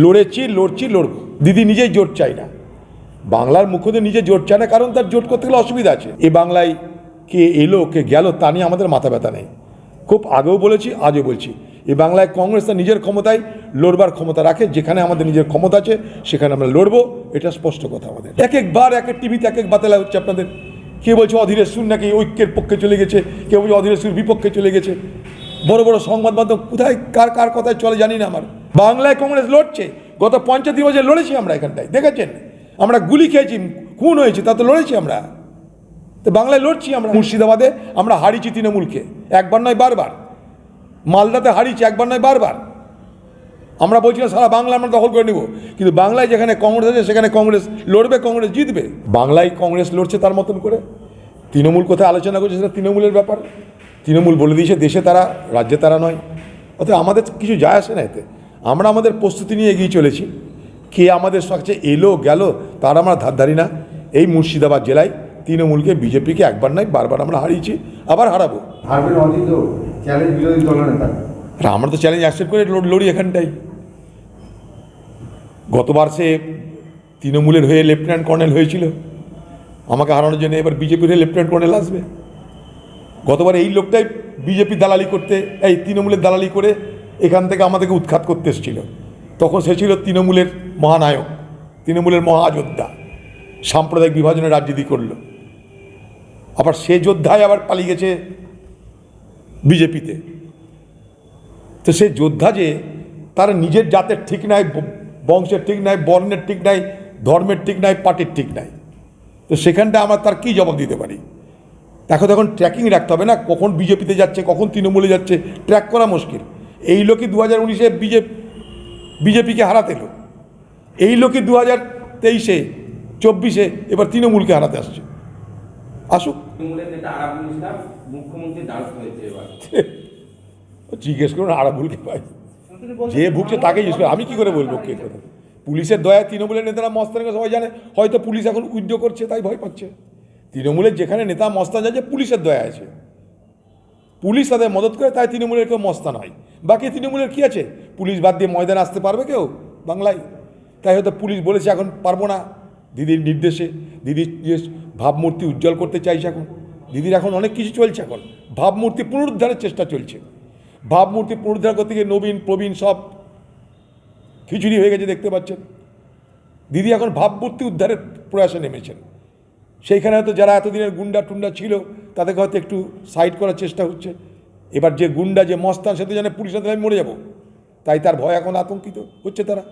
লড়েছি, লড়ছি, লড়বো। দিদি নিজেই জোট চাই না। বাংলার মুখ্যদের নিজে জোট চায় না, কারণ তার জোট করতে গেলে অসুবিধা আছে। এ বাংলায় কে এলো, কে গেল, তা নিয়ে আমাদের মাথা ব্যথা নেই। খুব আগেও বলেছি, আজও বলছি। এই বাংলায় কংগ্রেস তার নিজের ক্ষমতায় লড়বার ক্ষমতা রাখে, যেখানে আমাদের নিজের ক্ষমতা আছে, সেখানে আমরা লড়বো, এটা স্পষ্ট কথা আমাদের। এক একবার এক এক টিভিতে এক এক বাতালা হচ্ছে আপনাদের। কে বলছে অধীরের সুর নাকি ঐক্যের পক্ষে চলে গেছে কেউ বলছে অধীরের সুর বিপক্ষে চলে গেছে? বড় বড় সংবাদ মাধ্যম কোথায়, কার কার কথায় চলে জানি না আমার। বাংলায় কংগ্রেস লড়ছে, গত পঞ্চায়েত বছর লড়েছি আমরা এখানটায়, দেখেছেন? আমরা গুলি খেয়েছি, খুন হয়েছে, তা তো লড়েছি আমরা। তো বাংলায় লড়ছি আমরা মুর্শিদাবাদে, আমরা হারিয়েছি তৃণমূলকে, একবার নয় বারবার। মালদাতে হারিয়েছি, একবার নয় বারবার। আমরা বলছি না, সারা বাংলা আমরা দখল করে নেব, কিন্তু বাংলায় যেখানে কংগ্রেস আছে, সেখানে কংগ্রেস লড়বে, কংগ্রেস জিতবে। বাংলায় কংগ্রেস লড়ছে তার মতন করে। তৃণমূল কোথায় আলোচনা করছে সেটা তৃণমূলের ব্যাপার। তৃণমূল বলে দিয়েছে দেশে তারা রাজ্যে তারা নয়। অতএব আমাদের কিছু যায় আসে না এতে। আমরা আমাদের প্রস্তুতি নিয়ে এগিয়ে চলেছি। কে আমাদের সবচেয়ে এলো গেল তার আমরা ধার ধারি না। এই মুর্শিদাবাদ জেলায় তৃণমূলকে বিজেপিকে একবার নয় বারবার আমরা হারিয়েছি আবার হারাবো। আর আমরা তো চ্যালেঞ্জ অ্যাকসেপ্ট করে লড়- লড়ি এখানটাই গতবার সে তৃণমূলের হয়ে লেফটেন্যান্ট কর্নেল হয়েছিল। আমাকে হারানোর জন্য এবার বিজেপির হয়ে লেফটেন্যান্ট কর্নেল আসবে। গতবার এই লোকটাই বিজেপি দালালি করতে, এই তৃণমূলের দালালি করে এখান থেকে আমাদেরকে উৎখাত করতে এসেছিল। তখন সে ছিল তৃণমূলের মহানায়ক, তৃণমূলের মহাযোদ্ধা, সাম্প্রদায়িক বিভাজনের রাজনীতি করল। আবার সে যোদ্ধায় আবার পালিয়ে গেছে বিজেপিতে। তো সেই যোদ্ধা যে, তার নিজের জাতের ঠিক নাই, বংশের ঠিক নাই, বর্ণের ঠিক নাই, ধর্মের ঠিক নাই, পার্টির ঠিক নাই। তো সেখানটা আমরা তার কী জবাব দিতে পারি? তাকে তখন ট্র্যাকিং রাখতে হবে না কখন বিজেপিতে যাচ্ছে কখন তৃণমূলে যাচ্ছে ট্র্যাক করা মুশকিল। এই লোকই দু হাজার উনিশে বিজেপি বিজেপিকে হারাতে এলো। এই লোকই দু হাজার তেইশে চব্বিশে এবার তৃণমূলকে হারাতে আসছে। আসুক। জিজ্ঞেস করুন আরাবুলকে পাই যে ভুগছে তাকে জিজ্ঞেস করে আমি কি করে বলব কে কথা? পুলিশের দয়া তৃণমূলের নেতারা মস্তানকে সবাই জানে। হয়তো পুলিশ এখন উদ্যোগ করছে তাই ভয় পাচ্ছে। তৃণমূলের যেখানে নেতা মস্তান যাচ্ছে পুলিশের দয়া আছে। পুলিশ তাদের মদত করে, তাই তৃণমূলের কেউ মস্তান হয়। বাকি তৃণমূলের কী আছে? পুলিশ বাদ দিয়ে ময়দানে আসতে পারবে কেউ বাংলায়? তাই হয়তো পুলিশ বলেছে, এখন পারব না। দিদির নির্দেশে দিদির যে ভাবমূর্তি উজ্জ্বল করতে চাইছে এখন, দিদির এখন অনেক কিছু চলছে এখন। ভাবমূর্তি পুনরুদ্ধারের চেষ্টা চলছে। ভাবমূর্তি পুনরুদ্ধার করতে গিয়ে নবীন, প্রবীণ সব খিচুড়ি হয়ে গেছে, দেখতে পাচ্ছেন। দিদি এখন ভাবমূর্তি উদ্ধারের প্রয়াসে নেমেছেন। সেইখানে হয়তো যারা এতদিনের গুন্ডা টুন্ডা ছিল, তাদেরকে হয়তো একটু সাইড করার চেষ্টা হচ্ছে। এবার যে গুন্ডা, যে মস্তান, সে তো জানে পুলিশ আমি মরে যাব। তাই তার ভয় এখন আতঙ্কিত হচ্ছে তারা।